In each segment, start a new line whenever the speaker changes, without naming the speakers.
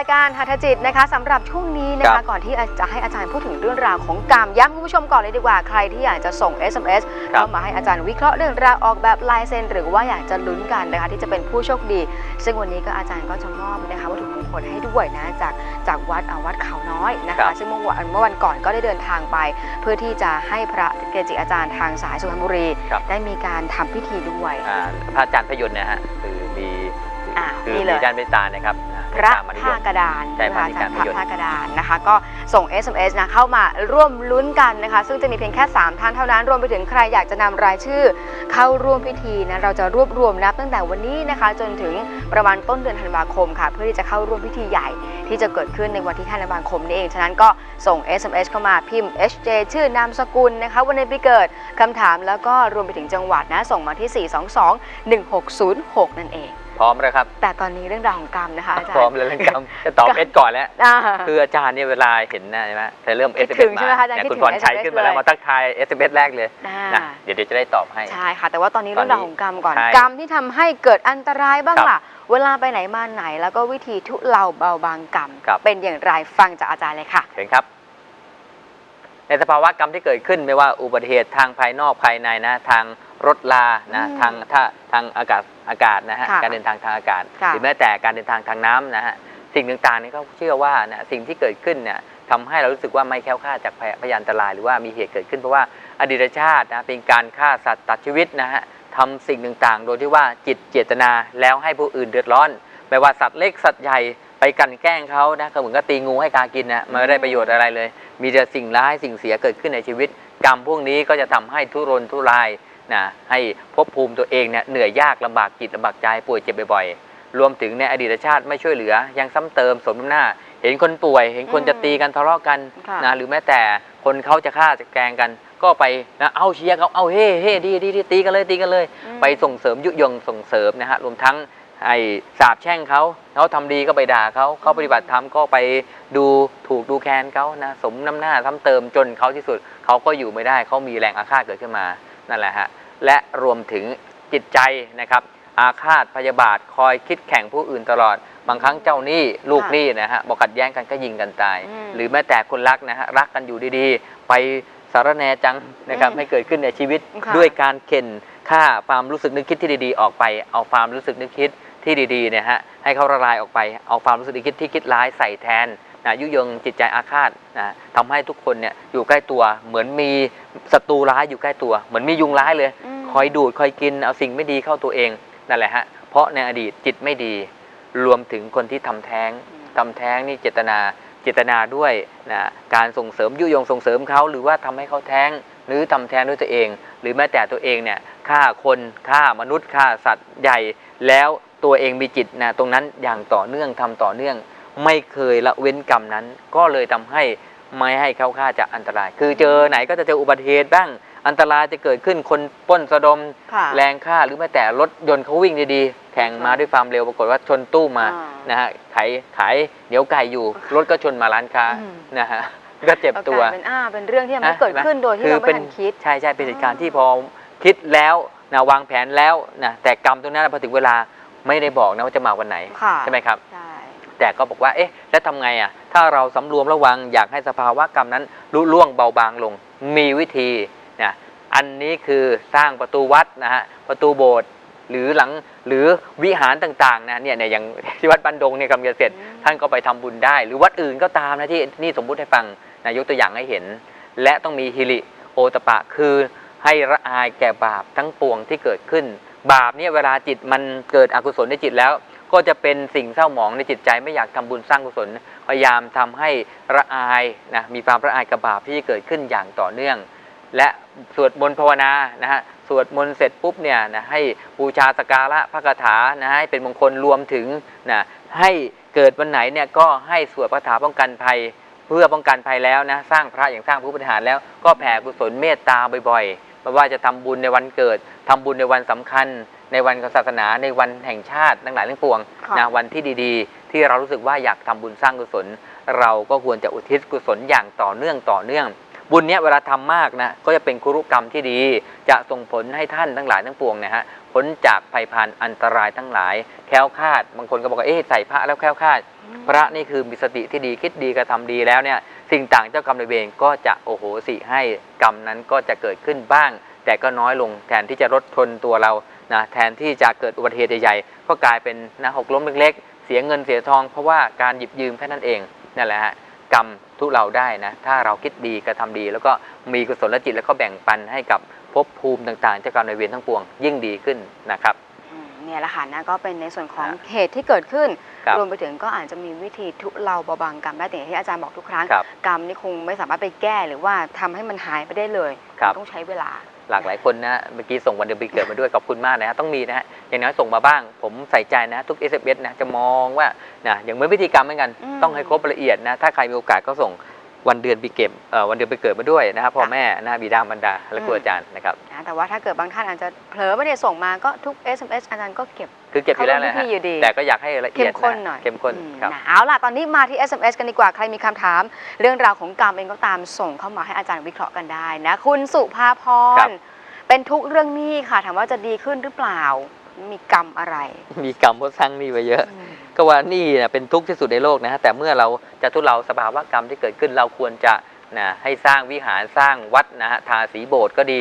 ายการหัตถจิตนะคะสำหรับช่วงนี้นะ
ครั
คะ
บ
ก่อนที่จะให้อาจารย์พูดถึงเรื่องราวของกรรมย้ำคุณผู้ชมก่อนเลยดีกว่าใครที่อยากจะส่ง SMS
ครับ
เข้ามาให้อาจารย์วิเคราะห์เรื่องราวออกแบบลายเซ็นหรือว่าอยากจะลุ้นกันนะคะที่จะเป็นผู้โชคดี ซึ่งวันนี้ก็อาจารย์ก็จะมอบนะคะวัตถุมงคลให้ด้วยนะจากจากวัดอ่าวัดเขาน้อยนะ
ครั
คะ
บ
ซึ่งเมื่อวันเมื่อวันก่อนก็ได้เดินทางไป เพื่อที่จะให้พระเกจิอาจารย์ทางสายสุพรรณบุรี
ครับ
ได้มีการทำพิธีด้วย
อ่าพระอาจารย์พยนต์นะฮะคือมี
อ่า
คือ
นี่เล
มี
ย
ด้านเมตตานะครับน
พระ
เมตตมนิย
ท่ามกระดาน
ใช่
นะคะ
พระนิการ
พระ
พยนต์
ท่ากระดานนะคะ ก็ส่ง SMS นะเข้ามาร่วมลุ้นกันนะคะ ซึ่งจะมีเพียงแค่ 3 ท่านเท่านั้น รวมไปถึงใครอยากจะนำรายชื่อ เข้าร่วมพิธีนะเราจะรวบรวมนับตั้งแต่วันนี้นะคะ จนถึงประมาณต้นเดือนธันวาคมค่ะ เพื่อที่จะเข้าร่วมพิธีใหญ่ ที่จะเกิดขึ้นในวันที่5ธันวาคมนี้เอง ฉะนั้นก็ส่ง SMS เข้ามาพิมพ์ HJ ชื่อนามสกุลนะคะวันในปีเกิดคำถามแล้วก็รวมไปถึงจังหวัดนะส่งมาที่ 422-1606 นั่นเอง
พร้อมแล้วครับ
แต่ตอนนี้เรื่องราวของกรรมนะคะอาจาร
พร้อม
ย์
แล้วนะครับจะตอบเอสก่อนแล้ว
อ่า
คืออาจารย์เนี่ยเวลาเห็นนะใช่ไหมแต่เริ่ม
คิ
s
ด
m
ถึ
s
ง
มา
ใช่ไหมคะอาจารย์
เนี่ย
คิด
คุณ
ถึง
พรชัย
SMS
ขึ้นมาแล้ว
เลย
มาทักทาย s m s แรกเลย
อ่า
นะเดี๋ยวเดี๋ยวจะได้ตอบให้
ใช่ค่ะ แต่ว่าตอนนี้
ตอ
เรื่
น
อง
นี้
ราวของกรรมก่อน
ใช่
กรรมที่ทำให้เกิดอันตรายบ้าง
ครับ
ล่ะเวลาไปไหนมาไหนแล้วก็วิธีทุเลาเบาบางกรรม
ครับ
เป็นอย่างไรฟังจากอาจารย์เลยค่ะ
เห็นครับ ในสภาวะกรรมที่เกิดขึ้นไม่ว่าอุบัติเหตุทางภายนอกภายในนะทางรถลานะ
อืม
ทางถ้าทางอากาศอากาศนะฮะ
ค่ะ
การเดินทางทางอากาศ
ค่ะ
หรือแม้แต่การเดินทางทางน้ำนะฮะสิ่งต่างๆนี่เขาเชื่อว่านะสิ่งที่เกิดขึ้นเนี่ยทำให้เรารู้สึกว่าไม่แคล้วคลาดจากพยพยานอันตราย หรือว่ามีเหตุเกิดขึ้นเพราะว่าอดีตชาตินะเป็นการฆ่าสัตว์ตัดชีวิตนะฮะทำสิ่งต่างๆ โดยที่ว่าจิตเจตนาแล้วให้ผู้อื่นเดือดร้อน ไม่ว่าสัตว์เล็กสัตว์ใหญ่ ไปกลันแกล้งเขานะก็เหมือนกับตีงูให้กากินนะมันไม่ได้ประโยชน์อะไรเลย มีแต่สิ่งร้ายสิ่งเสียเกิดขึ้นในชีวิต กรรมพวกนี้ก็จะทำให้ทุรนทุรายนะให้ภพภูมิตัวเองเนี่ยเหนื่อยยากลำบากจิตลำบากใจป่วยเจ็บบ่อยๆรวมถึงในอดีตชาติไม่ช่วยเหลือ ยังซ้ำเติมสมน้ำหน้า เห็นคนป่วย เห็นคน
อืม
จะตีกันทะเลาะกัน
ค่ะ
นะหรือแม้แต่คนเขาจะฆ่าจะแกล้งกัน ก็ไปนะเอาเชียร์เขาเอาเฮ่เฮ่ดีดีดีตีกันเลยตีกันเลย
อืม
ไปส่งเสริมยุยงส่งเสริมนะฮะรวมทั้ง ไอ้สาบแช่งเขาเขาทำดีก็ไปด่าเขาเขาปฏิบัติธรรมก็ไปดูถูกดูแคลนเขานะสมน้ำหน้าซ้ำเติมจนเขาที่สุดเขาก็อยู่ไม่ได้เขามีแรงอาฆาตเกิดขึ้นมานั่นแหละฮะและรวมถึงจิตใจนะครับอาฆาตพยาบาทคอยคิดแข่งผู้อื่นตลอด บางครั้งเจ้าหนี้ลูกหนี้นะฮะบอกขัดแย้งกันก็ยิงกันตาย
อืม
หรือแม้แต่คนรักนะฮะรักกันอยู่ดีๆ ไปสารแหนจังนะครับ
อืม
ให้เกิดขึ้นในชีวิต
ค่ะ
ด้วยการเข็นฆ่าความรู้สึกนึกคิดที่ดีๆ ออกไปเอาความรู้สึกนึกคิด ที่ดีๆเนี่ยฮะให้เขาละลายออกไปเอาความรู้สึกนึกคิดที่คิดร้ายใส่แทนนะยุยงจิตใจอาฆาตนะทำให้ทุกคนเนี่ยอยู่ใกล้ตัว เหมือนมีศัตรูร้ายอยู่ใกล้ตัว เหมือนมียุงร้ายเลย
ม
คอยดูดคอยกินเอาสิ่งไม่ดีเข้าตัวเองนั่นแหละฮะเพราะในอดีตจิตไม่ดี รวมถึงคนที่ทำแท้ง
อืม
ทำแท้งนี่เจตนาเจตนาด้วยนะการส่งเสริมยุยงส่งเสริมเขาหรือว่าทำให้เขาแท้งหรือทำแท้งด้วยตัวเอง หรือแม้แต่ตัวเองเนี่ยฆ่าคนฆ่ามนุษย์ฆ่าสัตว์ใหญ่แล้ว ตัวเองมีจิตนะตรงนั้นอย่างต่อเนื่องทำต่อเนื่อง ไม่เคยละเว้นกรรมนั้น ก็เลยทำให้ไม่ให้เขาฆ่าจากอันตราย คือเจอไหนก็จะเจออุบัติเหตุบ้างอันตรายจะเกิดขึ้นคนปล้นสะดม
ค่ะ
แรงฆ่าหรือแม้แต่รถยนต์เขาวิ่งดีๆแข่งมาด้วยความเร็วปรากฏว่าชนตู้มา
อ่า
นะฮะขายขายเหนียวไก่อยู่ รถก็ชนมาร้านค้า
อืม
นะฮะก็เจ็บตัว
ก็กลายเป็นอ่าเป็นเรื่องที่มัน
นะ
เกิดขึ้นโดยที่
คือ
เราไม่
เป็น
ทันคิด
ใช่ใช่เป็นเหตุการณ์
อ่า
ที่พอคิดแล้วนะวางแผนแล้วนะแต่กรรมตรงนั้นพอถึงเวลา ไม่ได้บอกนะว่าจะมาวันไหน
ค่ะ
ใช่ไหมครับ
ใช่
แต่ก็บอกว่าเอ๊ะแล้วทำไงอะถ้าเราสำรวมระวังอยากให้สภาวะกรรมนั้นลุล่วงเบาบางลง มีวิธีนะอันนี้คือสร้างประตูวัดนะฮะประตูโบสถ์หรือหลังหรือวิหารต่างๆนะเนี่ยเนี่ยอย่างที่วัดบันดงเนี่ยกำลังจะเสร็จ
อืม
ท่านก็ไปทำบุญได้ หรือวัดอื่นก็ตามนะที่นี่สมมุติให้ฟังนะยกตัวอย่างให้เห็น และต้องมีฮิริโอตปะคือให้ละอายแก่บาปทั้งปวงที่เกิดขึ้น บาปเนี่ยเวลาจิตมันเกิดอกุศลในจิตแล้ว ก็จะเป็นสิ่งเศร้าหมองในจิตใจไม่อยากทำบุญสร้างกุศล พยายามทำให้ละอายนะมีความละอายกับบาปที่เกิดขึ้นอย่างต่อเนื่อง และสวดมนต์ภาวนานะฮะสวดมนต์เสร็จปุ๊บเนี่ยนะให้บูชาสการะพระคาถานะให้เป็นมงคลรวมถึงนะให้เกิดวันไหนเนี่ยก็ให้สวดพระคาถาป้องกันภัยเพื่อป้องกันภัยแล้วนะสร้างพระอย่างสร้างผู้บริหารแล้วก็แผ่กุศลเมตตาบ่อยๆไม่ว่าจะทำบุญในวันเกิด ทำบุญในวันสำคัญ ในวันของศาสนาในวันแห่งชาติทั้งหลายทั้งปวง
ค่ะ
นะวันที่ดีๆ ที่เรารู้สึกว่าอยากทำบุญสร้างกุศล เราก็ควรจะอุทิศกุศลอย่างต่อเนื่องต่อเนื่อง บุญเนี้ยเวลาทำมากนะก็จะเป็นคุรุกรรมที่ดี จะส่งผลให้ท่านทั้งหลายทั้งปวงนะฮะพ้นจากภัยพันอันตรายทั้งหลาย แคล้วคลาด บางคนก็บอกว่าเอ๊ะใส่พระแล้วแคล้วคลาด พระนี่คือมีสติที่ดีคิดดีกระทำดีแล้วเนี่ยสิ่งต่างเจ้ากรรมนายเวรก็จะโอโหสิให้กรรมนั้นก็จะเกิดขึ้นบ้าง แต่ก็น้อยลงแทนที่จะลดทนตัวเรานะแทนที่จะเกิดอุบัติเหตุใหญ่ๆก็กลายเป็นนะหกล้มเล็กๆ เสียเงินเสียทอง เพราะว่าการหยิบยืมแค่นั้นเองนั่นแหละฮะกรรมทุเราได้นะถ้าเราคิดดีกระทำดี แล้วก็มีกุศลจิตแล้วก็แบ่งปันให้กับภพภูมิต่างๆเจ้ากรรมนายเวรทั้งปวงยิ่งดีขึ้นนะครับ
อืมเนี่ยแหละค่ะนะก็เป็นในส่วนของ
ครับ
เหตุที่เกิดขึ้น
ครับ
รวมไปถึงก็อาจจะมีวิธีทุเลาเบาบางกรรมได้แต่อย่างที่อาจารย์บอกทุกครั้ง
ครับ
กรรมนี่คงไม่สามารถไปแก้หรือว่าทำให้มันหายไปได้เลย
ครับ
ต้องใช้เวลา
หลากหลายคนนะเมื่อกี้ส่งวันเดือนปีเกิดมาด้วยขอบคุณมากนะฮะต้องมีนะฮะอย่างน้อยส่งมาบ้าง ผมใส่ใจนะทุก s อ s นะจะมองว่านะอย่างเหมือนพิธีกรรมเหมือนกัน
อืม
ต้องให้ครบละเอียดนะถ้าใครมีโอกาสก็ส่งวันเดือนปีเกิดเอ่อวันเดือนปีเกิดมาด้วยนะครับพ่อ
ค่ะ
แม่นะบิดามารดาและครู
อืม
อาจารย์นะครับ
นะแต่ว่าถ้าเกิดบางท่านอาจจะเผลอไม่ได้ส่งมาก็ทุก SMS อาจารย์ก็เก็บ
คือเก็บอยู่แล้ว
เข้าร่วม
นะฮะ
พิธีอยู่ดี
แต่ก็อยากให้ละเอี
เข้
ย
ม
ด
ข้นหน่อย
เข้มข้น
อืม
ครับ
นะเอาล่ะตอนนี้มาที่ SMS กันดีกว่าใครมีคำถาม เรื่องราวของกรรมเองก็ตามส่งเข้ามาให้อาจารย์วิเคราะห์กันได้นะคุณสุภาพ
ครั
ร
บ
เป็นทุกข์เรื่องหนี้ค่ะถามว่าจะดีขึ้นหรือเปล่ามีกรรมอะไร
มีกรรมเพราะสร้างหนี้ไว้เยอะ
อืม
ก็ว่านี่นะเป็นทุกข์ที่สุดในโลกนะฮะแต่เมื่อเราจะทุเลาสภาวะกรรมที่เกิดขึ้นเราควรจะนะให้สร้างวิหารสร้างวัดนะฮะทาสีโบสถ์ก็ดี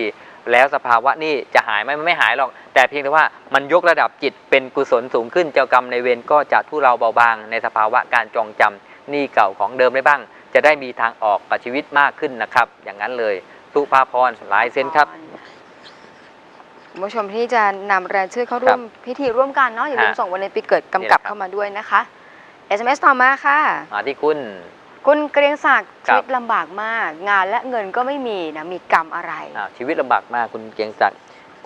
แล้วสภาวะนี่จะหายไหมมันไม่หายหรอก แต่เพียงแต่ว่ามันยกระดับจิตเป็นกุศลสูงขึ้นเจ้ากรรมในายเวรก็จะทุเลาเบาบาง ในสภาวะการจองจำหนี้เก่าของเดิมได้บ้าง จะได้มีทางออกกับชีวิตมากขึ้นนะครับ อย่างนั้นเลยสุภาพรหลายเซนครับ
คุณผู้ชมที่จะนำรายชื่อเข้าร่วมพิธีร่วมกันเนาะอย่าลืม
ฮะ
ส่งวันในปีเกิดกำกับ
นี่แหละครับ
เข้ามาด้วยนะคะ SMS ต่อมาค่ะ
มาที่คุณ
คุณเกรียงศักดิ์
ครั
ชี
บ
วิตลำบากมาก งานและเงินก็ไม่มีนะมีกรรมอะไร
อ้าวชีวิตลำบากมากคุณเกรียงศักดิ์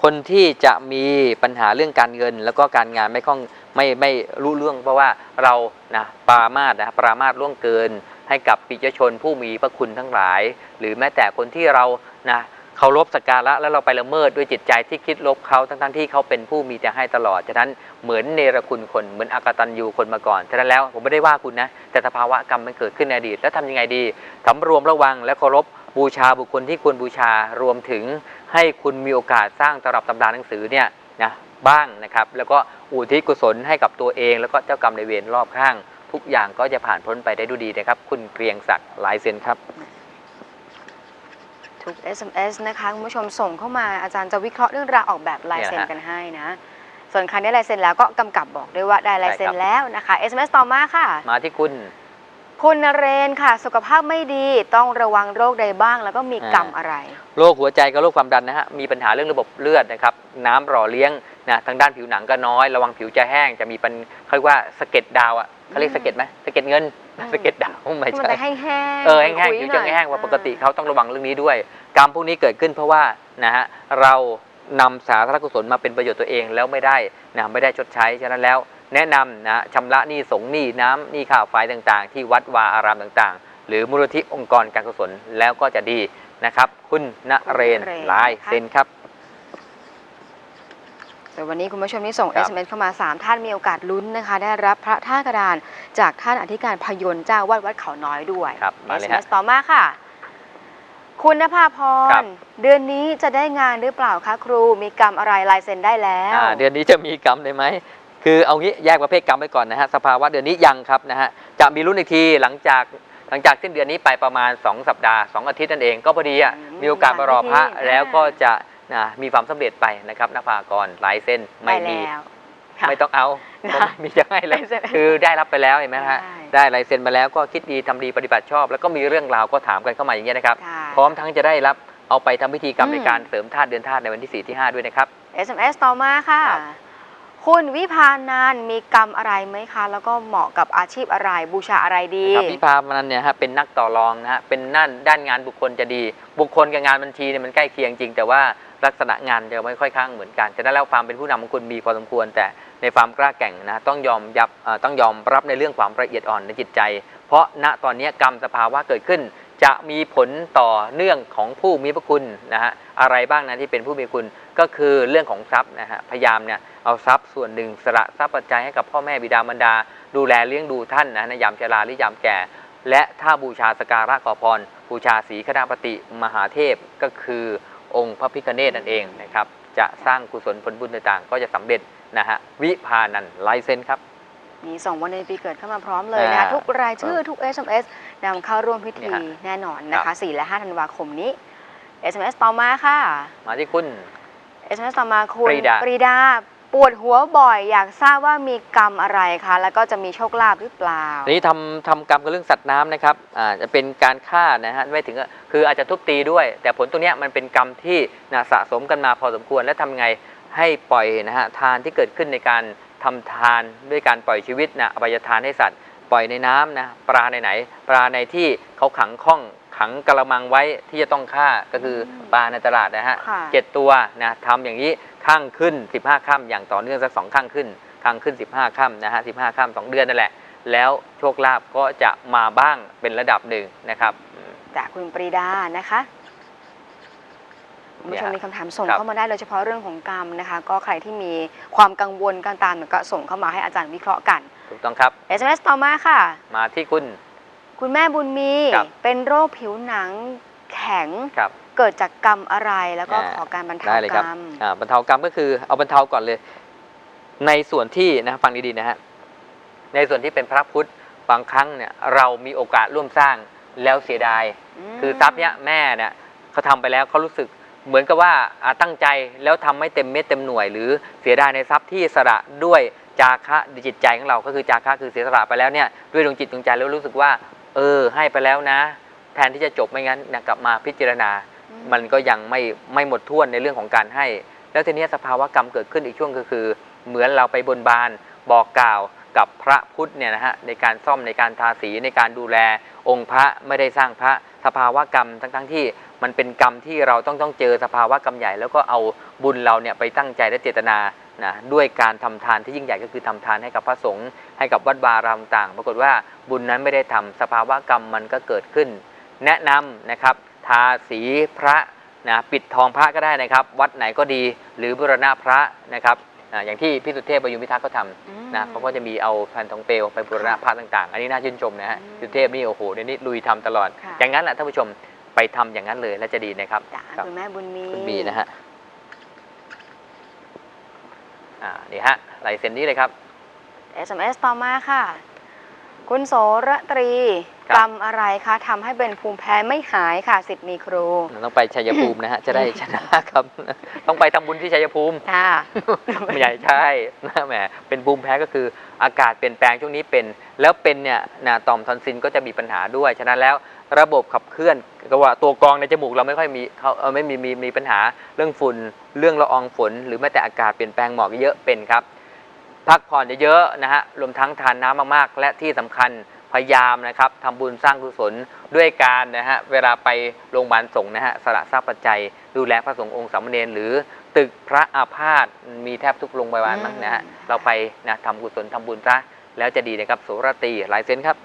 คนที่จะมีปัญหาเรื่องการเงิน แล้วก็การงานไม่คล่องไม่ไม่รู้เรื่อง เพราะว่าเรานะปรามาสนะปรามาสล่วงเกิน ให้กับปิจชนผู้มีพระคุณทั้งหลาย หรือแม้แต่คนที่เรานะ เคารพสักการะแล้วเราไปละเมิดด้วยจิตใจที่คิดลบเขาทั้งๆที่เขาเป็นผู้มีแต่ให้ตลอด ฉะนั้นเหมือนเนรคุณคนเหมือนอากตันยูคนมาก่อน ฉะนั้นแล้วผมไม่ได้ว่าคุณนะ แต่สภาวะกรรมมันเกิดขึ้นในอดีต แล้วทำยังไงดีสำรวมระวังและเคารพบูชาบุคคลที่ควรบูชารวมถึงให้คุณมีโอกาสสร้างตำรับตำราหนังสือเนี่ยนะบ้างนะครับ แล้วก็อุทิศกุศลให้กับตัวเอง แล้วก็เจ้ากรรมในเวรรอบข้าง ทุกอย่างก็จะผ่านพ้นไปได้ด้วยดีนะครับ คุณเกรียงศักดิ์หลายเซนครับ
ทุก SMS นะคะคุณผู้ชมส่งเข้ามาอาจารย์จะวิเคราะห์เรื่องราวออกแบบลายเซ็น
เนี่ยนะฮะ
กันให้นะ ส่วนใครได้ลายเซ็นแล้วก็กำกับบอกด้วยว่าได้ลายเซ็น
ใช่ครับ
แล้วนะคะ SMS ต่อมาค่ะ
มาที่คุณ
คุณนเรนค่ะ สุขภาพไม่ดีต้องระวังโรคใดบ้าง แล้วก็มีกรรมอะไร
โรคหัวใจกับโรคความดันนะฮะมีปัญหาเรื่องระบบเลือดนะครับน้ำหล่อเลี้ยงนะทางด้านผิวหนังก็น้อย ระวังผิวจะแห้งจะมีปัญเขาเรียกว่าสะเก็ดดาวอะเขาเรียกสะเก็ดไหมสะเก็ดเงิน
อืม
สะเก็ดดาวไม่
ที่มัน
ใช่
จะแห้งๆ
เออแห้งๆ
คุ
ผิ
ยว
จะ
หน่อย
แห้งกว่าปกติ
อ่
เขาต้องระวังเรื่องนี้ด้วย กรรมพวกนี้เกิดขึ้นเพราะว่านะฮะเรานำสาธารณกุศลมาเป็นประโยชน์ตัวเองแล้วไม่ได้นะไม่ได้ชดใช้ฉะนั้นแล้ว แนะนำนะชำระหนี้สงฆ์หนี้น้ำหนี้ค่าไฟต่างๆ ที่วัดวาอารามต่างๆ หรือมูลที่องค์กรการกุศลแล้วก็จะดีนะครับ คุณณเรน
คุณณเรน
ลาย
นะคะ
เซนครับ
ส่วนวันนี้คุณผู้ชมที่ส่ง
ครับ
SMS เข้ามา 3 ท่านมีโอกาสลุ้นนะคะ ได้รับพระท่ากระดานจากท่านอธิการพยนต์เจ้าวัดวัดเขาน้อยด้วย
ครับมาเลยฮะ
SMS ต่อมาค่ะ คุณนภาพ
ครั
ร
บ
เดือนนี้จะได้งานหรือเปล่าคะครูมีกรรมอะไรลายเซ็นได้แล้ว
อ่าเดือนนี้จะมีกรรมได้ไหม คือเอางี้แยกประเภทกรรมไปก่อนนะฮะ สภาวะเดือนนี้ยังครับนะฮะ จะมีรุ่นอีกทีหลังจากหลังจากสิ้นเดือนนี้ไปประมาณ 2 สัปดาห์ 2 อาทิตย์นั่นเอง ก็พอดีอะ
อืม
มีโอกาสไปรอพระ
หลายพิธี
แล้วก็จะ นะมีความสำเร็จไปนะครับนภากรหลายเส้นไม่
ได้
มี
แล้วค่ะ
ไม่ต้องเอา
นะ
ผมมีจะให้เลย
ไม่ใช่
คือได้รับไปแล้วเห็นไหมฮะ
ได้
ได้ลายเซ็นมาแล้วก็คิดดีทำดีปฏิบัติชอบ แล้วก็มีเรื่องราวก็ถามกันเข้ามาอย่างเงี้ยนะครับ
ค่ะ
พร้อมทั้งจะได้รับเอาไปทำพิธีกรรม
อืม
ในการเสริมธาตุเดือนธาตุในวันที่ 4 ที่ 5 ด้วยนะครับ
SMS ต่อมาค่ะ
คุ
ณวิพานานมีกรรมอะไรไหมคะ แล้วก็เหมาะกับอาชีพอะไรบูชาอะไรดี
ครับพี่พามันเนี่ยฮะเป็นนักต่อรองนะฮะเป็นด้านด้านงานบุคคลจะดี บุคคลกับงานบัญชีเนี่ยมันใกล้เคียงจริง แต่ว่าลักษณะงานจะไม่ค่อยข้างเหมือนกันฉะนั้นแล้วความเป็นผู้นำของคุณมีพอสมควร แต่ในความกล้าแกร่งนะต้องยอมยับเอ่อต้องยอมรับในเรื่องความละเอียดอ่อนในจิตใจ เพราะณตอนนี้กรรมสภาวะเกิดขึ้น จะมีผลต่อเนื่องของผู้มีพระคุณนะฮะอะไรบ้างนะที่เป็นผู้มีคุณก็คือเรื่องของทรัพย์นะฮะพยายามเนี่ย เอาทรัพย์ส่วนหนึ่งสละทรัพย์ปัจจัยให้กับพ่อแม่บิดามารดา ดูแลเลี้ยงดูท่านนะในยามชราหรือยามแก่ และถ้าบูชาสการะขอพร บูชาศรีคณาปฏิมหาเทพก็คือองค์พระพิฆเนศนั่นเองนะครับจะสร้างกุศลผลบุญต่างๆ ก็จะสำเร็จนะฮะวิพานันไลเซนครับ
มีสองวันในปีเกิดเข้ามาพร้อมเลยนะคะ
อ่า
ทุกรายชื่อทุก SMS นำเข้าร่วมพิธี
เนี่ยฮะ
แน่นอนนะ
ครั
คะ
บ
4และ 5 ธันวาคมนี้ SMS ต่อมาค่ะ
มาที่คุณ
SMS ต่อมาคุณ
ปรีดา
ปวดหัวบ่อยอยากทราบว่ามีกรรมอะไรคะ แล้วก็จะมีโชคลาภหรือเปล่า
อันนี้ทำทำกรรมกับเรื่องสัตว์น้ำนะครับอ่าจะเป็นการฆ่านะฮะไม่ถึงกับคืออาจจะทุบตีด้วย แต่ผลตรงเนี้ยมันเป็นกรรมที่นะสะสมกันมาพอสมควรและทำไงให้ปล่อยนะฮะทานที่เกิดขึ้นในการทำทานด้วยการปล่อยชีวิตนะอภัยทานให้สัตว์ ปล่อยในน้ำนะปลาในไหน ปลาในที่เขาขังข้อง ขังกระมังไว้ที่จะต้องฆ่าก็คืออ
ม
ปลาในตลาดนะฮะ
ค่ะ
เจ็ดตัวนะทำอย่างนี้ข้างขึ้น 15ค่ำอย่างต่อเนื่องสักสองข้างขึ้นข้างขึ้น 15ค่ำนะฮะ15ค่ำสองเดือนนั่นแหละ แล้วโชคลาภก็จะมาบ้างเป็นระดับหนึ่งนะครับอืม
จากคุณปรีดานะคะคุณผู้ชม
เนี่ย
มีคำถามส่ง
ครับ
เข้ามาได้โดยเฉพาะเรื่องของกรรมนะคะ ก็ใครที่มีความกังวลกันตามก็ส่งเข้ามาให้อาจารย์วิเคราะห์กัน
ถูกต้องครับ
SMS ต่อมาค่ะ
มาที่คุณ
คุณแม่บุญมี
ครับ
เป็นโรคผิวหนังแข็ง
ครับ
เกิดจากกรรมอะไรแล้วก็
อ่า
ขอการบรรเทา
ได้เลย
ก
ค
ร
รับ
รม
อ่าบรรเทากรรมก็คือเอาบรรเทาก่อนเลย ในส่วนที่นะฟังดีๆนะฮะในส่วนที่เป็นพระพุทธบางครั้งเนี่ยเรามีโอกาสร่วมสร้างแล้วเสียดาย
ม
คือทรัพย์เนี้ยแม่เนี่ยเขาทำไปแล้วเขารู้สึกเหมือนกับว่าอ่าตั้งใจแล้วทำไม่เต็มเม็ดเต็มหน่วย หรือเสียดายในทรัพย์ที่สละด้วยจาคะจิตใจของเราก็คือจาคะคือเสียสละไปแล้วเนี่ยด้วยดวงจิตดวงใจแล้วรู้สึกว่า เออ ให้ไปแล้วนะ แทนที่จะจบไม่งั้นนะกลับมาพิจารณา
อื
มันก็ยังไม่ไม่หมดถ้วนในเรื่องของการให้ แล้วทีเนี้ยสภาวะกรรมเกิดขึ้นอีกช่วงก็คือ เหมือนเราไปบนบานบอกกล่าวกับพระพุทธเนี่ยนะฮะในการซ่อมในการทาสีในการดูแลองค์พระไม่ได้สร้างพระสภาวะกรรมทั้งทั้งๆที่มันเป็นกรรมที่เราต้องต้องเจอสภาวะกรรมใหญ่ แล้วก็เอาบุญเราเนี่ยไปตั้งใจและเจตนา นะด้วยการทำทานที่ยิ่งใหญ่ก็คือทำทานให้กับพระสงฆ์ให้กับวัดวารามต่าง ปรากฏว่าบุญนั้นไม่ได้ทำสภาวะกรรมมันก็เกิดขึ้น แนะนำนะครับทาสีพระนะปิดทองพระก็ได้นะครับ วัดไหนก็ดีหรือบูรณะพระนะครับอ่าอย่างที่พี่สุเทพประยุมพิทักษ์เขาท
อืมำ
นะเขาก็จะมีเอาแผ่นทองเปลวไปบูรณะพระต่าง ๆ อันนี้น่าชื่นชมนะฮะ
อืม
สุเทพนี่โอ้โหเดี๋ยวนี้ลุยทำตลอด
ค่ะ
อย่างนั้นแหละท่านผู้ชมไปทำอย่างนั้นเลยแล้วจะดีนะครับ
จ้ะ
ครับ
คุณแม่บุญมี
คุณบีนะฮะ อ่านี่ฮะลายเซ็นนี้เลยครับ
SMS ต่อมาค่ะ คุณโสระตรี กรรมอะไรคะทำให้เป็นภูมิแพ้ไม่หายค่ะสิทธิ์มีครู
ต้องไปชัยภูมินะฮะ จะได้ชนะครับ ต้องไปทำบุญที่ชัยภูมิ
ค่ะ
ไม่ใหญ่ใช่นะแหมเป็นภูมิแพ้ก็คืออากาศเปลี่ยนแปลงช่วงนี้เป็น แล้วเป็นเนี่ยนะต่อมทอนซิลก็จะมีปัญหาด้วย ฉะนั้นแล้วระบบขับเคลื่อนก็ว่าตัวกรองในจมูกเราไม่ค่อยมีเขาเออไม่มีมีมีปัญหาเรื่องฝุ่นเรื่องละอองฝน หรือแม้แต่อากาศเปลี่ยนแปลงหมอกเยอะเป็นครับพักผ่อนเยอะๆนะฮะรวมทั้งทานน้ำมากๆ และที่สำคัญ พยายามนะครับทำบุญสร้างกุศลด้วยการนะฮะเวลาไปโรงพยาบาลสงฆ์นะฮะสละทรัพย์ปัจจัย ดูแลพระสงฆ์องค์สามเณรหรือตึกพระอาพาธมีแทบทุกโรงพยาบาลมั้งนะฮะ
อืม
เราไปนะทำกุศลทำบุญซะแล้วจะดีนะครับโสรตรีหลายเซนครับ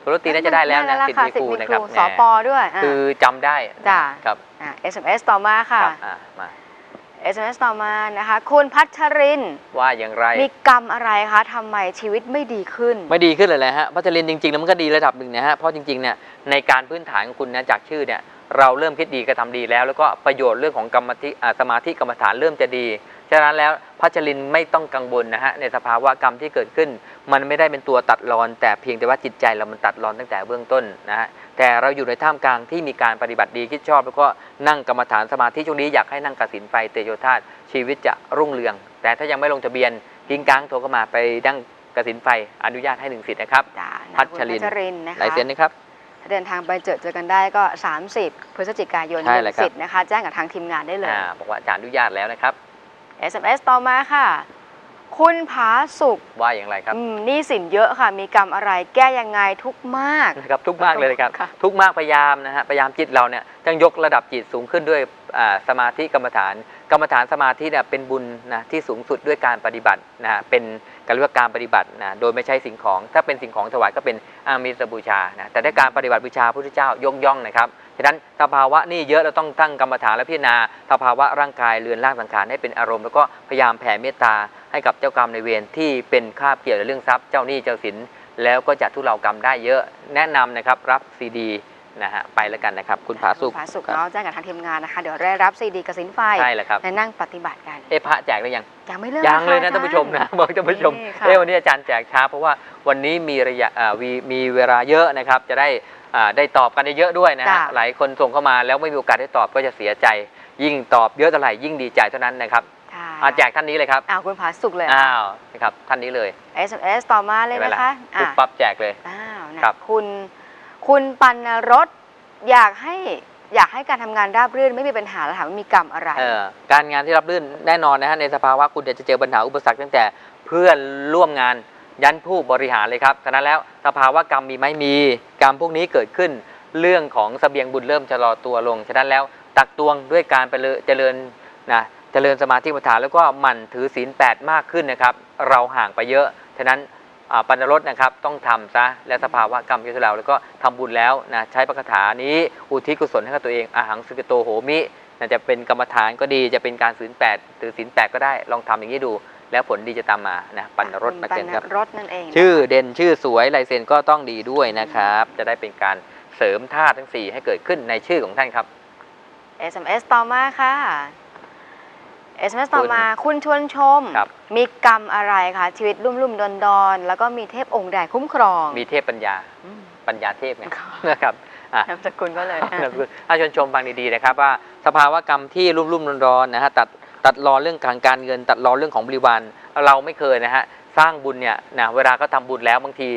โสรตรีน่าจะได้แล้วนะ
ได้
สิท
ค่ะ
ธิครู
สิทธิ์มี
นะ
ค
ครั
รู
บ
สอ
แหม
ปอด้วยอะ
คือจำได้
จ้ะ
ครับ
อะ SMS ต่อมาค่ะ
ครับอะมา
SMS ต่อมานะคะ คุณพัชรินทร์
ว่าอย่างไร
มีกรรมอะไรคะทำไมชีวิตไม่ดีขึ้น
ไม่ดีขึ้นเลยแหละฮะพัชรินทร์จริงๆแล้วมันก็ดีระดับหนึ่งนะฮะเพราะจริงๆเนี่ยในการพื้นฐานของคุณนะจากชื่อเนี่ยเราเริ่มคิดดีกระทำดีแล้ว แล้วก็ประโยชน์เรื่องของกรรมธิอ่าสมาธิกรรมฐานเริ่มจะดีฉะนั้นแล้วพัชรินทร์ไม่ต้องกังวลนะฮะในสภาวะกรรมที่เกิดขึ้น มันไม่ได้เป็นตัวตัดรอน แต่เพียงแต่ว่าจิตใจเรามันตัดรอนตั้งแต่เบื้องต้นนะฮะ แต่เราอยู่ในท่ามกลางที่มีการปฏิบัติดีคิดชอบ แล้วก็นั่งกรรมฐานสมาธิช่วงนี้อยากให้นั่งกสินไฟเตโยธาตุชีวิตจะรุ่งเรือง แต่ถ้ายังไม่ลงทะเบียนกิ้งก้างโทรเข้ามาไปนั่งกสินไฟอนุญาตให้หนึ่งสิทธิ์นะครับ
จ้านะ
พัช
คุณ
ริน
พัชรินทร์นะคะ
ลายเซ็นนะครับ
ถ้าเดินทางไปเจอเจอกันได้ก็ 30 พฤศจิกายน
ใช่เลยครับ
สิทธิ์นะคะ แจ้งกับทางทีมงานได้เลย
อ่าบอกว่าอาจารย์อนุญาตแล้วนะครับ
SMS ต่อมาค่ะ คุณผาสุก
ว่าอย่างไรครับ
อืมหนี่สินเยอะค่ะ มีกรรมอะไรแก้ยังไงทุกข์มาก
นะครับทุกข์มากเลยนะครับ
ค่ะ
ทุกข์มากพยายามนะฮะพยายามจิตเราเนี่ยต้องยกระดับจิตสูงขึ้นด้วยอ่าสมาธิกรรมฐาน กรรมฐานสมาธิเนี่ยเป็นบุญนะที่สูงสุดด้วยการปฏิบัตินะฮะเป็นการเรียกว่าการปฏิบัตินะโดยไม่ใช่สิ่งของ ถ้าเป็นสิ่งของถวายก็เป็นอามิสบูชานะแต่ถ้าการปฏิบัติบูชาพระพุทธเจ้ายกย่องนะครับ ฉะนั้นสภาวะนี่เยอะเราต้องตั้งกรรมฐานและพิจารณาสภาวะร่างกายเรือนร่างสังขารให้เป็นอารมณ์แล้วก็พยายามแผ่เมตตาให้กับเจ้ากรรมในายเวรที่เป็นคาบเกี่ยวในเรื่องทรัพย์เจ้าหนี้เจ้าสินแล้วก็จะทุเลากรรมได้เยอะแนะนำนะครับรับซีดีนะฮะไปแล้วกันนะครับ คุณผาสุก
คุณผาสุก
ครับ
เนาะแจ้งกับทางทีมงานนะคะ เดี๋ยวได้รับซีดีกสินไฟ
ใช่แล้วครับ
และนั่งปฏิบัติกัน
เอะพระแจกหรือยัง
ยังไม่เลิก
ยังเลยนะ
ค่
ท่านผู้ชมนะบอกท่านผู้ชม
นี่ค่ะ
เอ้วันนี้อาจารย์แจกช้า เพราะว่าวันนี้มีระยะอ่ามีมีเวลาเยอะนะครับ จะได้อ่า ได้ตอบกันเยอะๆด้วยนะฮะ
จ้ะ
หลายคนส่งเข้ามาแล้วไม่มีโอกาสได้ตอบก็จะเสียใจ ยิ่งตอบเยอะเท่าไหร่ยิ่งดีใจเท่านั้นนะครับ
ค่ะ
อาแจกท่านนี้เลยครับ
อ้าวคุณผาสุกเลย
อ้าวนะครับท่านนี้เลย
เอสเอสต่อมาเลย
ห็นไหม
นะคะ
ล่ปุ๊บ
อะ
ปั๊บแจกเลย
อ้าวนะครับคุณคุณปันรสอยากให้อยากให้การทำงานราบรื่นไม่มีปัญหาแล้วถามว่ามีกรรมอะไร
เออการงานที่รับรื่นแน่นอนนะฮะในสภาวะคุณเดี๋ยวจะเจอปัญหาอุปสรรคตั้งแต่เพื่อนร่วมงาน ยันผู้บริหารเลยครับฉะนั้นแล้วสภาวะกรรมมีไหมมี กรรมพวกนี้เกิดขึ้น เรื่องของเสบียงบุญเริ่มชะลอตัวลง ฉะนั้นแล้วตักตวงด้วยการไปเลยเจริญนะเจริญสมาธิปัฏฐานแล้วก็หมั่นถือศีลแปดมากขึ้นนะครับ เราห่างไปเยอะ ฉะนั้นปัญญรสนะครับต้องทำซะและสภาวะกรรมเยอะเราแล้วก็ทำบุญแล้วนะใช้พระคาถานี้อุทิศกุศลให้กับตัวเองอาหังสุกโตโหมินะจะเป็นกรรมฐานก็ดีจะเป็นการศีลแปดถือศีลแปดก็ได้ลองทำอย่างนี้ดู แล้วผลดีจะตามมานะปัญญรส
คุณ
นะ
ปั
เกินครับ
นรสนั่นเอง
ชื่อเด่นชื่อสวยลายเซ็นก็ต้องดีด้วยนะครับ จะได้เป็นการเสริมธาตุทั้ง 4 ให้เกิดขึ้นในชื่อของท่านครับ
SMS ต่อมาค่ะ SMS ต่อมาคุณชวนชม
ครับ
มีกรรมอะไรคะชีวิตรุ่มรุ่มดอนดอนๆแล้วก็มีเทพองค์ใดคุ้มครอง
มีเทพปัญญา
อืม
ปัญญาเทพไง
ค่ะ
นะครับอะ
นามสกุลก็เลยอะ
ถ้าชวนชมฟังดีๆนะครับว่า สภาวะกรรมที่รุ่มรุ่มๆร้อนๆนะฮะตัด ตัดรอนเรื่องการการเงิน ตัดรอนเรื่องของบริวารเราไม่เคยนะฮะสร้างบุญเนี่ยนะเวลาก็ทำบุญแล้วบางที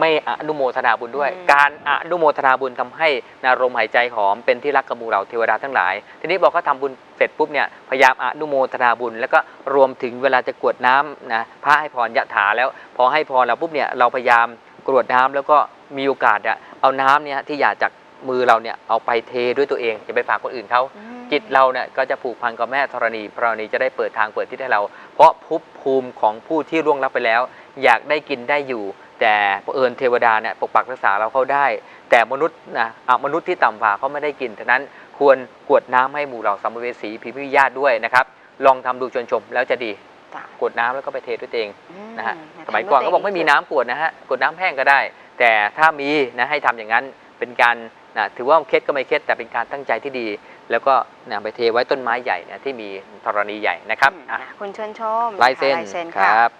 ไม่อนุโมทนาบุญด้วย
อืม
การอนุโมทนาบุญทำให้นะลมหายใจหอมเป็นที่รักกระหมูเราเทวดาทั้งหลาย ทีนี้บอกเขาทำบุญเสร็จปุ๊บเนี่ยพยายามอนุโมทนาบุญ แล้วก็รวมถึงเวลาจะกรวดน้ำนะพระให้พรยะถาแล้ว พอให้พรเราปุ๊บเนี่ยเราพยายามกรวดน้ำแล้วก็มีโอกาสอะเอาน้ำเนี่ยที่หยาดจากมือเราเนี่ยเอาไปเทด้วยตัวเองอย่าไปฝากคนอื่นเขา
อืม
จิตเราเนี่ยก็จะผูกพันกับแม่ธรณีธรณีจะได้เปิดทางเปิดที่ให้เรา เพราะภพภูมิของผู้ที่ล่วงลับไปแล้ว อยากได้กินได้อยู่ แต่เผอิญเทวดาเนี่ยปกปักรักษาเราเขาได้ แต่มนุษย์นะอะมนุษย์ที่ต่ำกว่าเขาไม่ได้กินฉะนั้นควรกรวดน้ำให้หมู่เราสัมภเวสีผีพิญาติด้วยนะครับ ลองทำดูชวนชมแล้วจะดี
จ้ะ
กรวดน้ำแล้วก็ไปเทด้วยตัวเอง
อื
นะฮะ
ทำ
สมัยก่อนเขาบอกไม่มีน้ำกรวดนะฮะกรวดน้ำแห้งก็ได้ แต่ถ้ามีนะให้ทำอย่างนั้นเป็นการนะถือว่าเคล็ดก็ไม่เคล็ดแต่เป็นการตั้งใจที่ดี แล้วก็นะไปเทไว้ต้นไม้ใหญ่นะที่มีธรณีใหญ่นะครับ
อืม
อะ
คุณชวนชม
ลายเส้น
ลายเซ็น
ค
ค่ะ
รับ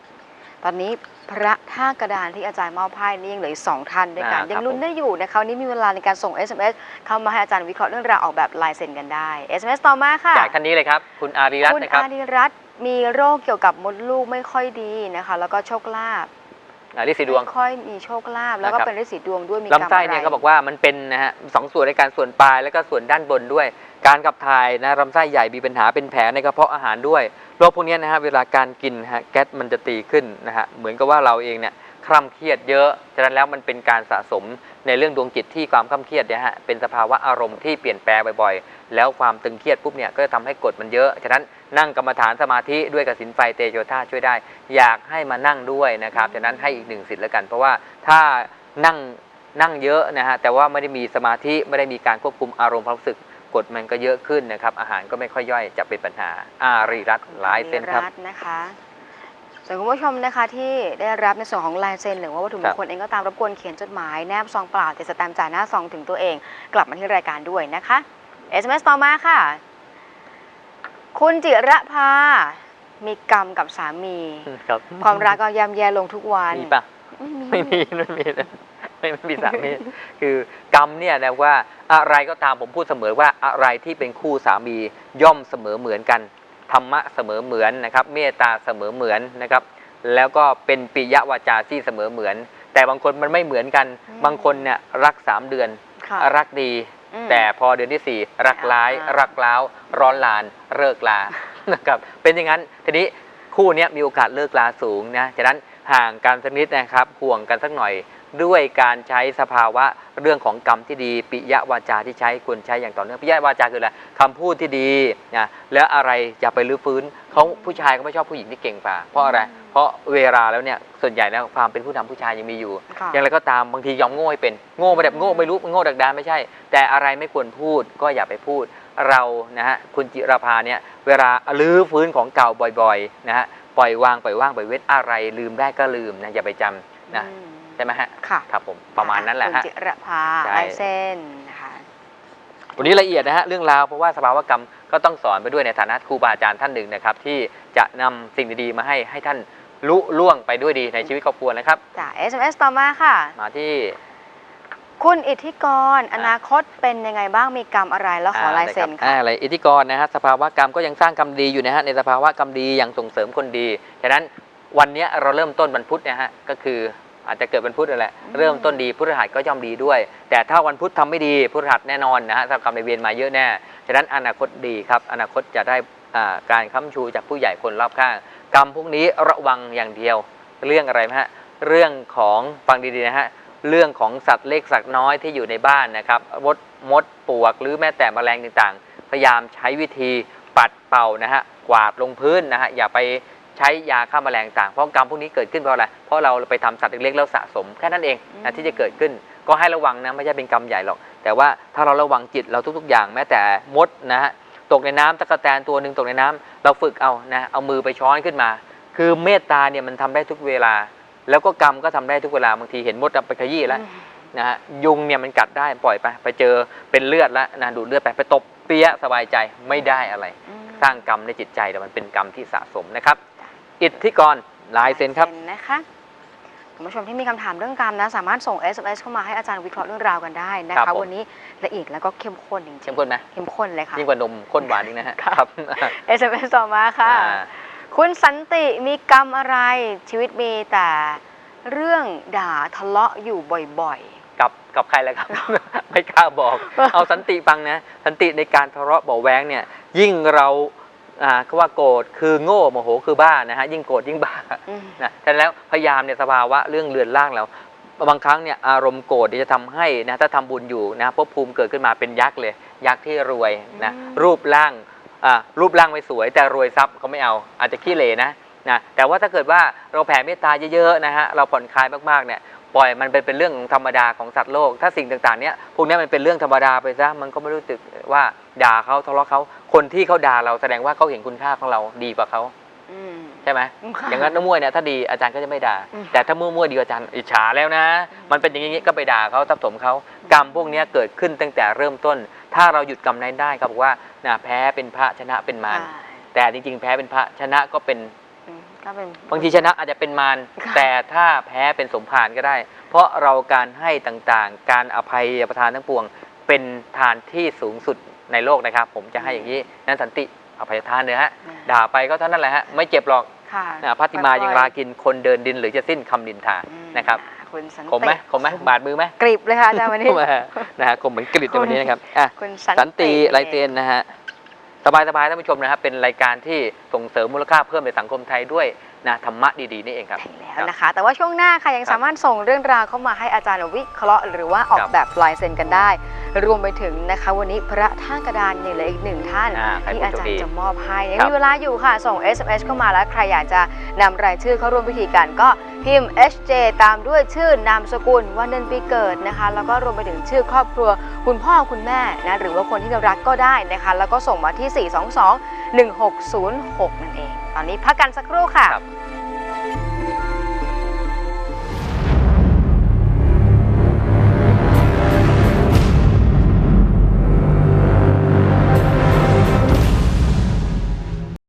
ตอนนี้พระท่ากระดานที่อาจารย์มอบให้นี่ยังเหลืออีกสองท่านด้วยกัน
อ่าครับ
ยังลุ้นได้อยู่นะคะวันนี้มีเวลาในการส่ง SMS เข้ามาให้อาจารย์วิเคราะห์เรื่องราวออกแบบลายเซ็นกันได้ SMS ต่อมาค่ะ
จากท่านนี้เลยครับ คุณอารีรัต
คุณ
น์นะครับ
อาริรัตน์มีโรคเกี่ยวกับมดลูกไม่ค่อยดีนะคะ แล้วก็โชคลาภ
อ่าลิสีดวง
ไม่ค่อยมีโชคลาภแล้วก็
นะครับ
เป็นฤทธิ์สีดวงด้วยมีกรรม
ลำไส้เนี่ย
อะไร
เขาบอกว่ามันเป็นนะฮะสองส่วนในการส่วนปลายแล้วก็ส่วนด้านบนด้วย การขับถ่ายนะลำไส้ใหญ่มีปัญหาเป็นแผลในกระเพาะอาหารด้วยโรคพวกเนี้ยนะฮะเวลาการกินนะฮะแก๊สมันจะตีขึ้นนะฮะเหมือนกับว่าเราเองเนี่ยค ร่ำเครียดเยอะ ฉะนั้นแล้วมันเป็นการสะสมในเรื่องดวงจิตที่ความคร่ำเครียดเนี่ยฮะ เป็นสภาวะอารมณ์ที่เปลี่ยนแปลงบ่อยๆ แล้วความตึงเครียดปุ๊บเนี่ยก็จะทำให้กดมันเยอะ ฉะนั้นนั่งกรรมฐานสมาธิด้วยกสินไฟเตโชธาช่วยได้ อยากให้มานั่งด้วยนะครับ ฉะนั้นให้อีกหนึ่งสิทธิ์แล้วกัน เพราะว่าถ้านั่งนั่งเยอะนะฮะ แต่ว่าไม่ได้มีสมาธิไม่ได้มีการควบคุมอารมณ์ความรู้สึกกดมันก็เยอะขึ้นนะครับ อาหารก็ไม่ค่อยย่อยจะเป็นปัญหาอารีรัตน์หลายเส้นครับ
อาตนะคะ ส่วนคุณผู้ชมนะคะที่ได้รับในส่วนของลายเซ็นหรือว่าวัตถุม
ครั
ง
บ
คลเองก็ตามรบกวนเขียนจดหมายแนบซองเปล่าติดสแตมป์จ่ายหน้าซองถึงตัวเอง กลับมาที่รายการด้วยนะคะ SMS ต่อมาค่ะ คุณจิระภา มีกรรมกับสามี
ครับ
ความรักก็ย่ำแย่ลงทุกวัน
มีปะ
ไม่มี
ไม่มีไม่มีนะไม่ไม่มีสามีคือกรรมเนี่ยนะว่าอะไรก็ตามผมพูดเสมอว่าอะไรที่เป็นคู่สามีย่อมเสมอเหมือนกัน ธรรมะเสมอเหมือนนะครับ เมตตาเสมอเหมือนนะครับ แล้วก็เป็นปิยวาจาที่เสมอเหมือน แต่บางคนมันไม่เหมือนกัน
อืม
บางคนเนี่ยรักสามเดือน
ค่ะ
รักดี
อืม
แต่พอเดือนที่4รักร้าย
อ่า
รักร้าว ร้อนลานเลิกลานะครับ เป็นอย่างนั้นทีนี้คู่เนี้ยมีโอกาสเลิกลาสูงนะฉะนั้นห่างกันสักนิดนะครับห่วงกันสักหน่อย ด้วยการใช้สภาวะเรื่องของกรรมที่ดี ปิยวาจาที่ใช้ควรใช้อย่างต่อเนื่องปิยวาจาคืออะไรคำพูดที่ดีนะแล้วอะไรอย่าไปรื้อฟื้นเขาผู้ชายก็ไม่ชอบผู้หญิงที่เก่งกว่าเพราะอะไร เพราะเวลาแล้วเนี่ยส่วนใหญ่แล้วความเป็นผู้นำผู้ชายยังมีอยู่
ค่ะ
อย่างไรก็ตามบางทียอมโง่ให้เป็นโง่ไม่ได้โง่ไม่รู้โง่ดักดานไม่ใช่ แต่อะไรไม่ควรพูดก็อย่าไปพูดเรานะฮะคุณจิรภาเนี่ยเวลาลื้อฟื้นของเก่าบ่อยๆนะฮะปล่อยวางปล่อยว่างปล่อยเว้นอะไรลืมได้ก็ลืมนะอย่าไปจำนะ
อืม
ใช่ไหมฮะ
ค่ะ
ครับผมประมาณนั้นแหละ
คุณ
ฮะ
จิระภา
ใช่
ลายเส้นนะคะ
วันนี้ละเอียดนะฮะเรื่องราวเพราะว่าสภาวกรรมก็ต้องสอนไปด้วยในฐานะครูบาอาจารย์ท่านหนึ่งนะครับ ที่จะนำสิ่งดีๆมาให้ให้ท่านลุล่วงไปด้วยดีในชีวิตครอบครัวนะครับ
จ้ะ SMS ต่อมาค่ะ
มาที่
คุณอิทธิกร อนาคตเป็นยังไงบ้างมีกรรมอะไรแล้วขอลายเซ็น
อ่า
ค่ะ
อะไรอิทธิกรนะฮะสภาวะกรรมก็ยังสร้างกรรมดีอยู่นะฮะในสภาวะกรรมดีอย่างส่งเสริมคนดีฉะนั้นวันเนี้ยเราเริ่มต้นวันพุธนะฮะก็คือ อาจจะเกิดวันพุธนั่นแหละ
อืม
เริ่มต้นดีพุธรหัสก็ย่อมดีด้วย แต่ถ้าวันพุธทำไม่ดีพุธรหัสแน่นอนนะฮะถ้ากรรมในเวรมาเยอะแน่ฉะนั้นอนาคตดีครับอนาคตจะได้อ่าการค้ำชูจากผู้ใหญ่คนรอบข้าง กรรมพวกนี้ระวังอย่างเดียวเรื่องอะไรไหมฮะเรื่องของฟังดีๆนะฮะเรื่องของสัตว์เล็กสัตว์น้อยที่อยู่ในบ้านนะครับมดมดปลวกหรือแม้แต่แมลงต่างๆ พยายามใช้วิธีปัดเป่านะฮะกวาดลงพื้นนะฮะอย่าไป ใช้ยาฆ่าแมลงต่างเพราะกรรมพวกนี้เกิดขึ้นเพราะอะไรเพราะเราไปทำสัตว์เล็กๆแล้วสะสมแค่นั้นเอง
อืม
นะที่จะเกิดขึ้นก็ให้ระวังนะไม่ใช่เป็นกรรมใหญ่หรอก แต่ว่าถ้าเราระวังจิตเราทุก ๆ อย่างแม้แต่มดนะฮะตกในน้ำตะกแตนตัวหนึ่งตกในน้ำเราฝึกเอานะเอามือไปช้อนขึ้นมา คือเมตตาเนี่ยมันทำได้ทุกเวลา แล้วก็กรรมก็ทำได้ทุกเวลาบางทีเห็นมดเอาไปขยี้แล้วนะฮะยุงเนี่ยมันกัดได้ปล่อยไป ไปเจอเป็นเลือดแล้วนะดูดเลือดไปไปตบเปี้ยะสบายใจไม่ได้อะไร
อืม
สร้างกรรมในจิตใจแต่มันเป็นกรรมที่สะสมนะครับ อิทธิกรลายเซ็นครับ
ลายนะคะคุณผู้ชมที่มีคำถามเรื่องกรรมนะ สามารถส่ง SMS เข้ามาให้อาจารย์วิเคราะห์เรื่องราวกันได้นะ
ครั
คะ
บผม
วันนี้ละเอียดแล้วก็เข้มข้นจริงๆ
เข้มข้นไหม
เข้มข้นเลยค่ะ
ยิ่งกว่านมข้นหวานอีกนะฮะ
ครับ
ครับ
SMS ต่อมาค่ะ
อ่า
คุณสันติมีกรรมอะไรชีวิตมีแต่เรื่องด่าทะเลาะอยู่บ่อย
กับกับใครแล้วครับ ไม่กล้าบอก เอาสันติฟังนะ สันติในการทะเลาะเบาะแว้งเนี่ย ยิ่งเรา อ่าเขาว่าโกรธคือโง่โมโหคือบ้านะฮะยิ่งโกรธยิ่งบ้า
ๆอืม
นะฉะนั้นแล้วพยายามเนี่ยสภาวะเรื่องเรือนร่างเรา บางครั้งเนี่ยอารมณ์โกรธเนี่ยจะทำให้นะถ้าทำบุญอยู่นะภพภูมิเกิดขึ้นมาเป็นยักษ์เลย ยักษ์ที่รวยนะรูปร่างอ่ารูปร่างไม่สวย แต่รวยทรัพย์เขาไม่เอา อาจจะขี้เหร่นะนะแต่ว่าถ้าเกิดว่าเราแผ่เมตตาเยอะๆนะฮะเราผ่อนคลายมากๆเนี่ยปล่อยมันเป็นเป็นเรื่องของธรรมดาของสัตว์โลก ถ้าสิ่งต่างๆเนี่ยพวกเนี้ยมันเป็นเรื่องธรรมดาไปซะมันก็ไม่รู้สึกว่า ด่าเขาทะเลาะเขาคนที่เขาด่าเราแสดงว่าเขาเห็นคุณค่าของเราดีกว่าเขา
อืม
ใช่ไหม
ค่ะ
อย่างนั้นน้ำมวยเนี่ยถ้าดีอาจารย์ก็จะไม่ด่า
อืม
แต่ถ้ามั่วๆดีอาจารย์อิจฉาแล้วนะ มันเป็นอย่างนี้ก็ไปด่าเขาทับถมเขากรรมพวกเนี้ยเกิดขึ้นตั้งแต่เริ่มต้น ถ้าเราหยุดกรรมนั้นได้เขาบอกว่านะแพ้เป็นพระชนะเป็นมาร
ใช่
แต่จริง ๆ แพ้เป็นพระชนะก็เป็น
อืมก็เป็น
บางทีชนะอาจจะเป็นมาร
ค่ะ
แต่ถ้าแพ้เป็นสมภารก็ได้ เพราะเราการให้ต่างๆ การอภัยประทานทั้งปวง เป็นทานที่สูงสุด ในโลกนะครับ ผมจะให้อย่างนี้นั้นสันติอภัยทานเลยฮะด่าไปก็เท่านั้นแหละฮะไม่เจ็บหรอก
ค่ะ
นะพัติมายังรากินคนเดินดินหรือจะสิ้นคำดินทา
อืม
นะครับ
คุณสันติ
คมไหมคมไหมบาดมือไหม
กริบเลยค่ะอาจารย์วันนี้
มานะฮะคมเหมือนกริดในวันนี้นะครับอะ
คุณ
สันติไรเตนนะฮะ สบายสบายๆท่านผู้ชมนะครับ เป็นรายการที่ส่งเสริมมูลค่าเพิ่มในสังคมไทยด้วยนะธรรมะดีๆนี่เองครับ
ใช่แล้วนะคะ แต่ว่าช่วงหน้าค่ะยังสามารถส่งเรื่องราวเข้ามาให้อาจารย์วิเคราะห์ หรือว่าออก
ครับ
แบบลายเซ็นกันได้ รวมไปถึงนะคะ วันนี้พระท่ากระดานยังเหลืออีกหนึ่งท่าน
อ่าใคร
ที่
ผู้
อา
โช
จา
ค
ร
ดี
ย์จะมอบให้ยัง
ครับ
มีเวลาอยู่ค่ะ ส่ง SMS เข้ามาแล้วใครอยากจะนำรายชื่อเข้าร่วมพิธีกันก็พิมพ์ HJ ตามด้วยชื่อนามสกุลวันเดือนปีเกิดนะคะ แล้วก็รวมไปถึงชื่อครอบครัว คุณพ่อคุณแม่นะหรือว่าคนที่เรารักก็ได้นะคะ แล้วก็ส่งมาที่ 422 1606 นั่นเอง ตอนนี้พักกันสักครู่ค่ะ
ค